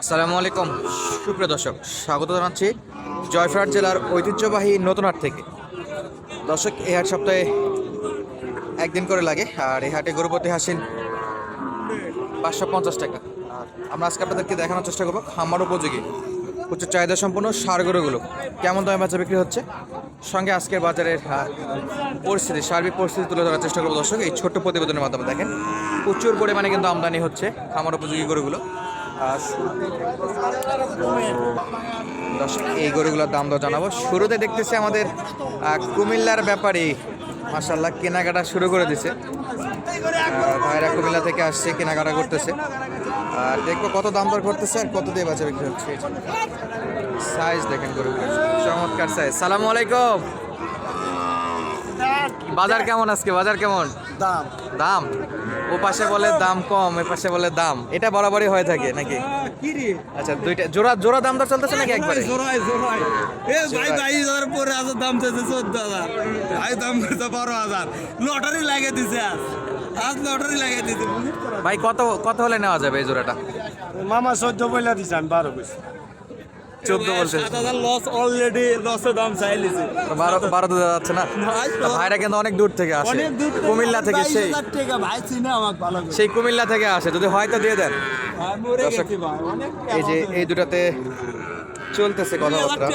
আসসালামু আলাইকুম। সুপ্রিয় দর্শক, স্বাগত জানাচ্ছি জয়ফ্রাট জেলার ঐতিহ্যবাহী নতুন হাট থেকে। দর্শক, এই হাট সপ্তাহে একদিন করে লাগে, আর এই হাটে গরুপতি হাসিন পাঁচশো পঞ্চাশ টাকা। আর আমরা আজকে আপনাদেরকে দেখানোর চেষ্টা করব খামার উপযোগী, উচ্চ চাহিদা সম্পন্ন সার গরুগুলো। কেমন দামে বাজার বিক্রি হচ্ছে? সঙ্গে আজকের বাজারের পরিস্থিতি, সার্বিক পরিস্থিতি তুলে ধরার চেষ্টা করব দর্শক। এই ছোট্ট প্রতিবেদনের মাধ্যমে দেখেন, প্রচুর পরিমাণে কিন্তু আমদানি হচ্ছে খামার উপযোগী গরুগুলো। দর্শক এই গরুগুলোর দাম দর জানাব। শুরুতে দেখতেছি আমাদের কুমিল্লার ব্যাপারে। মাসাল্লাহ কেনাকাটা শুরু করে দিছে। ভাইরা কুমিল্লা থেকে আসছে কেনাকাটা করতেছে। আর দেখব কত দাম দর করতেছে আর কত দিয়ে বাজার বিক্রি হচ্ছে। সাইজ দেখেন গরুগুলো। চমৎকার সাইজ সালাম আলাইকুম। বাজার কেমন আজকে? বাজার কেমন? দাম। দাম? ও পাশে বলে দাম কম এ পাশে বলে দাম। এটা বরাবরই হয়ে থাকে নাকি? আচ্ছা দুইটা জোড়া জোড়া দাম দর চলতেছে নাকি একবারে? জোড়াই জোড়াই এ ভাই বাইশ হাজার পরে আছে দাম চাইছে চোদ্দ হাজার। ভাই দাম করছে বারো হাজার। লটারি লাগিয়ে দিছে আজ। আজ লটারি লাগিয়ে দিছে। ভাই কত কত হলে নেওয়া যাবে এই জোড়াটা? মামা চোদ্দ পয়লা দিছে আমি বারো কইছি চোদ্দ বলছে লস অলরেডি লসের দাম চাইলিছে বারো বারো দু যাচ্ছে না? ভাইরা কিন্তু অনেক দূর থেকে আসে। অনেক দূর থেকে কুমিল্লা থেকে সেই ভাই চিনে আমাকে ভালো সেই কুমিল্লা থেকে আসে। যদি হয় তো দিয়ে দেন। এই যে এই দুটাতে চলতেছে কথাবার্তা।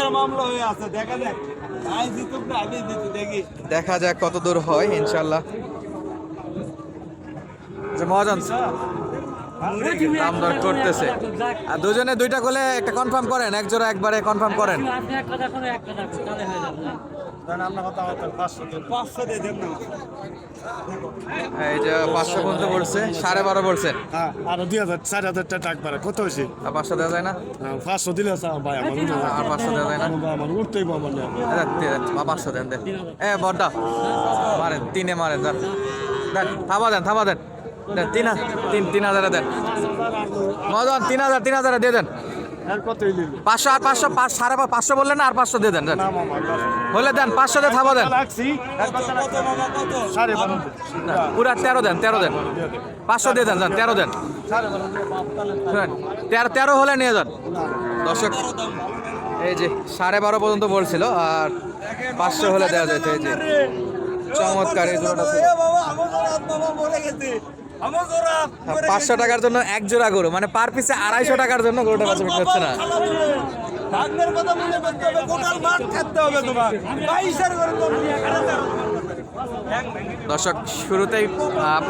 দেখা যাক। কত দূর হয় ইনশাল্লাহ। মহাজন। দাম দর করতেছে। আর দুজনে দুইটা করলে একটা কনফার্ম করেন, এক জোড়া একবারে কনফার্ম করেন। এই যে পাঁচশো সাড়ে বারো আর দুই হাজার চার হাজার টাকা আর পাঁচশো দেওয়া যায় না? পাঁচশো দিলে পাঁচশো দেওয়া যায় না পাঁচশো দেন দেন এ, বড্ডা। তিনে মারেন দেন দেন থামা দেন থামা দেন। দেন তিন তিন তিন হাজারে দেন। মদন তিন হাজার তিন হাজারে দিয়ে দেন। আর কতই দিল পাঁচশো আর পাঁচশো পাঁচ সাড়ে পাঁচশো বললেন না আর পাঁচশো দিয়ে দেন। হলে দেন পাঁচশো দিয়ে থামা দেন। পুরা তেরো দেন তেরো দেন। পাঁচশো দিয়ে দেন যান তেরো দেন। তেরো। তেরো হলে নিয়ে যান। দর্শক এই যে সাড়ে বারো পর্যন্ত বলছিল আর পাঁচশো হলে দেওয়া যেত এই যে চমৎকার এই জোড়াটা ছিল। মরে পাঁচশো টাকার জন্য এক জোড়া গরু। মানে পার পিসে আড়াইশো টাকার জন্য গরুটা কাছে বিক্রি হচ্ছে না। ভাগ্নের কথা মনে করতে হবে গোটাল মাঠ খাটতে হবে তোমার। বাইশের করে দর্শক শুরুতেই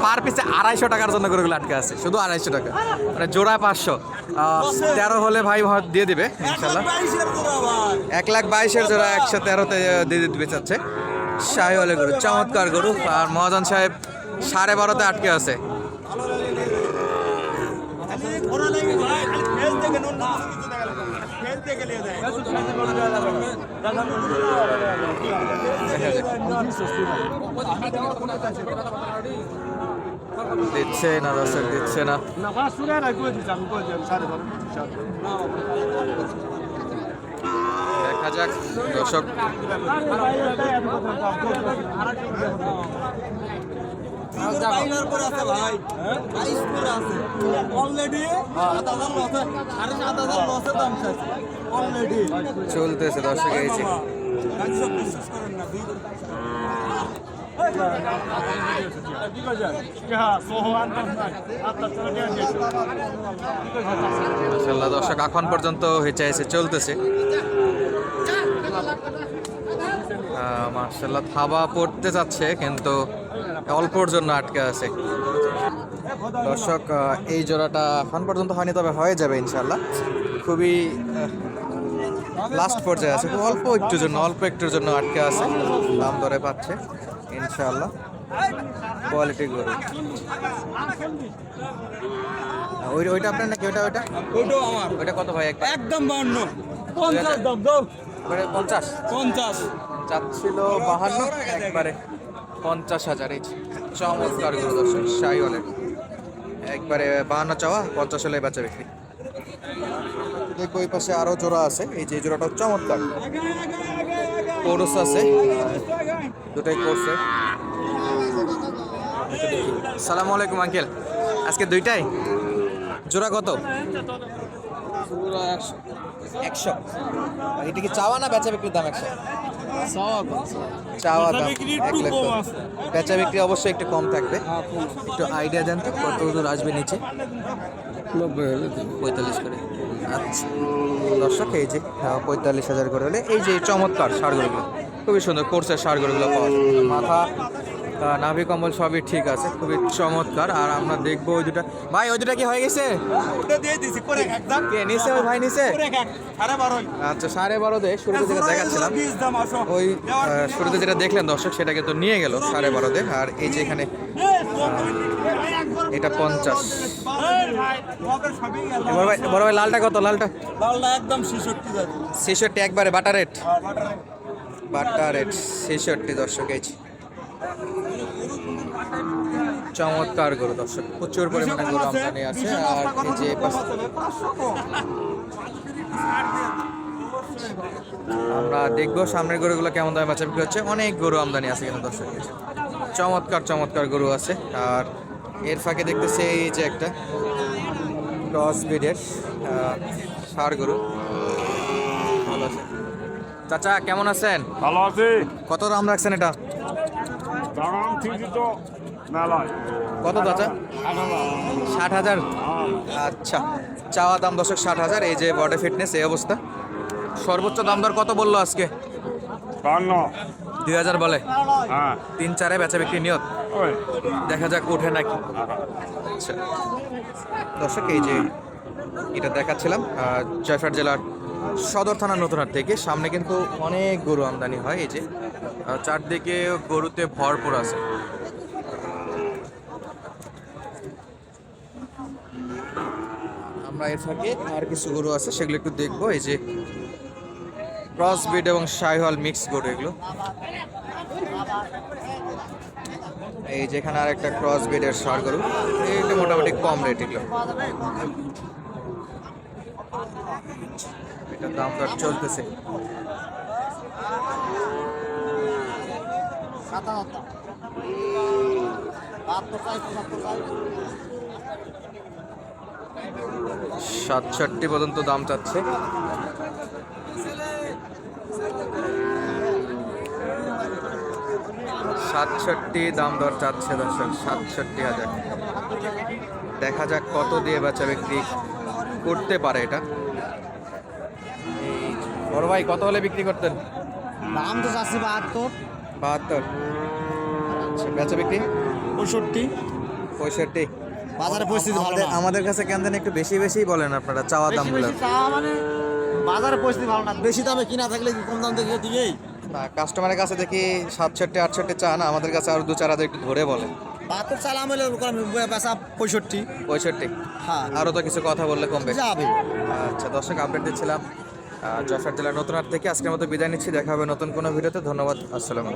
পার পিসে আড়াইশো টাকার জন্য গরুগুলো আটকে আছে। শুধু আড়াইশো টাকা। মানে জোড়া পাঁচশো। তেরো হলে ভাই দিয়ে দিবে ইনশাল্লাহ এক লাখ বাইশের জোড়া একশো তেরোতে দিয়ে দিতে বেচাচ্ছে। শাহি হলে গরু চমৎকার গরু। আর মহাজন সাহেব সাড়ে বারোতে আটকে আছে। দিচ্ছে না দর্শক দিচ্ছে না। দেখা যাক দর্শক বাইনার পরে আছে ভাই। বাইশ পরে আছে। অলরেডি সাত হাজার লসে সাড়ে সাত হাজার লসে দাম চাইছে। অলরেডি চলতেছে দর্শক এই যে। বিশ্বাস করেন না দুই হ্যাঁ, দিয়েছে। মাশাল্লাহ দর্শক এখন পর্যন্ত হেঁচে এসে চলতেছে। মার্শাল্লাহ থাবা পড়তে যাচ্ছে কিন্তু অল্পর জন্য আটকে আছে। দর্শক এই জোড়াটা এখন পর্যন্ত হয়নি তবে হয়ে যাবে ইনশাল্লাহ খুবই লাস্ট পর্যায়ে আছে। অল্প একটুর জন্য অল্প একটুর জন্য আটকে আছে। দাম দরে পাচ্ছে ইনশাল্লাহ কোয়ালিটি গরু। ওই ওইটা আপনার নাকি? ওইটা ওইটা? ওইটাও আমার। ওইটা কত ভাই একদম বান্ন পঞ্চাশ। দাম দাও। পঞ্চাশ? পঞ্চাশ। চাচ্ছিল বাহান্ন একবারে। পঞ্চাশ হাজার এই চমৎকারগুলো দর্শক শাহি হলের একবারে বাহান্ন চাওয়া পঞ্চাশ হলে বাচ্চা বিক্রি। দেখব ওই পাশে আরও জোড়া আছে। এই যে জোড়াটা চমৎকার। কোরস আছে। দুটাই কোর্সে সালামু আলাইকুম আঙ্কেল। আজকে দুইটাই? জোড়া কত? একশো। এটা কি চাওয়া না বেচা বিক্রির দাম একশো? চাওয়া দাম এক লক্ষ বেচা বিক্রি অবশ্যই একটু কম থাকবে। একটু আইডিয়া দেন তো কত দূর আসবে নিচে? পঁয়তাল্লিশ করে। আচ্ছা। দর্শক এই যে আহ, পঁয়তাল্লিশ হাজার করে হলে এই যে চমৎকার সারগুলোগুলো। খুবই সুন্দর কোর্সের সারগুলোগুলো পাওয়া যায়। মাথা নাভি কম্বল সবই ঠিক আছে খুবই চমৎকার। আর আমরা দেখব ওই দুটা। ভাই ওই দুটা কি হয়ে গেছে? কে ওই ভাই বারোই আচ্ছা সাড়ে বারোতে শুরুতে যেটা দেখাচ্ছিলাম। ওই শুরুতে যেটা দেখলেন দর্শক সেটাকে তো নিয়ে গেল সাড়ে বারোতে আর এই যে এখানে এটা পঞ্চাশ। বড় ভাই বড় ভাই লালটা কত? লালটা? লালটা একদম ছেষট্টি ছেষট্টি একবারে বাটা রেট বাটা রেট ছেষট্টি দর্শক এই। চমৎকার গরু দর্শক। প্রচুর পরিমাণে গরু আমদানি আছে আর এই যে আমরা দেখব সামনের গরুগুলো কেমন দামে বাচ্চা বিক্রি হচ্ছে। অনেক গরু আমদানি আছে কিন্তু দর্শক চমৎকার চমৎকার গরু আছে। আর এর ফাঁকে দেখতেছি এই যে একটা ক্রস ব্রিডের ষাড় গরু। ভালো আছে। চাচা কেমন আছেন? ভালো আছি। কত দাম রাখছেন এটা? দাম ঠিকই তো মেলায়। কত চাচা? ষাট হাজার। আচ্ছা চাওয়া দাম দশক ষাট হাজার এই যে বডি ফিটনেস এই অবস্থা। সর্বোচ্চ দাম দর কত বলল আজকে? বান্ন। দুই হাজার বলে। হ্যাঁ। তিন চারে বেচা বিক্রি নিয়ত। দেখা যাক ওঠে নাকি। আচ্ছা। দর্শক এই যে এটা দেখাচ্ছিলাম জয়ফাট জেলার সদর থানা নতুনহাট থেকে। সামনে কিন্তু অনেক গরু আমদানি হয়, এই যে চারদিকে গরুতে ভরপুর আছে। আমরা এর ফাঁকে আর কিছু গরু আছে, সেগুলো একটু দেখব। এই যে ক্রস বিড এবং শাইহল মিক্স গরু এগুলো। এই যেখানে আর একটা ক্রস বিডের সার গরু এইটা মোটামুটি কম রেট এগুলো। দাম দর চলতেছে। সাতষট্টি পর্যন্ত দাম চাচ্ছে। সাতষট্টি দাম দর চাচ্ছে দর্শক, সাতষট্টি হাজার। দেখা যাক কত দিয়ে বেচা বিক্রি করতে পারে এটা। বড় ভাই কত হলে বিক্রি করতেন? দাম তো চাচ্ছি বাহাত্তর। বাহাত্তর। আচ্ছা বেচা বিক্রি? পঁয়ষট্টি। পঁয়ষট্টি। বাজারে পরিস্থিতি ভালো আমাদের- না। আমাদের কাছে কেন জানি একটু বেশি বেশি বলেন আপনারা চাওয়া বেশি চা মানে বাজারে পরিস্থিতি ভালো না। বেশি দামে কিনা থাকলে কি কম দাম দেখে দিবেই? না কাস্টমারের কাছে দেখি সাতষট্টি আটষট্টি চা না আমাদের কাছে আরও দু চার হাজার একটু ধরে বলে। বাহাত্তর চাল আমলে পেশা পঁয়ষট্টি। পঁয়ষট্টি। হ্যাঁ। আরও তো কিছু কথা বললে কমবে। যাবে। আচ্ছা দর্শক আপডেট দিচ্ছিলাম। যশোর জেলার নতুন হাট থেকে আজকের মতো বিদায় নিচ্ছি। দেখা হবে নতুন কোনো ভিডিওতে। ধন্যবাদ। আসসালামু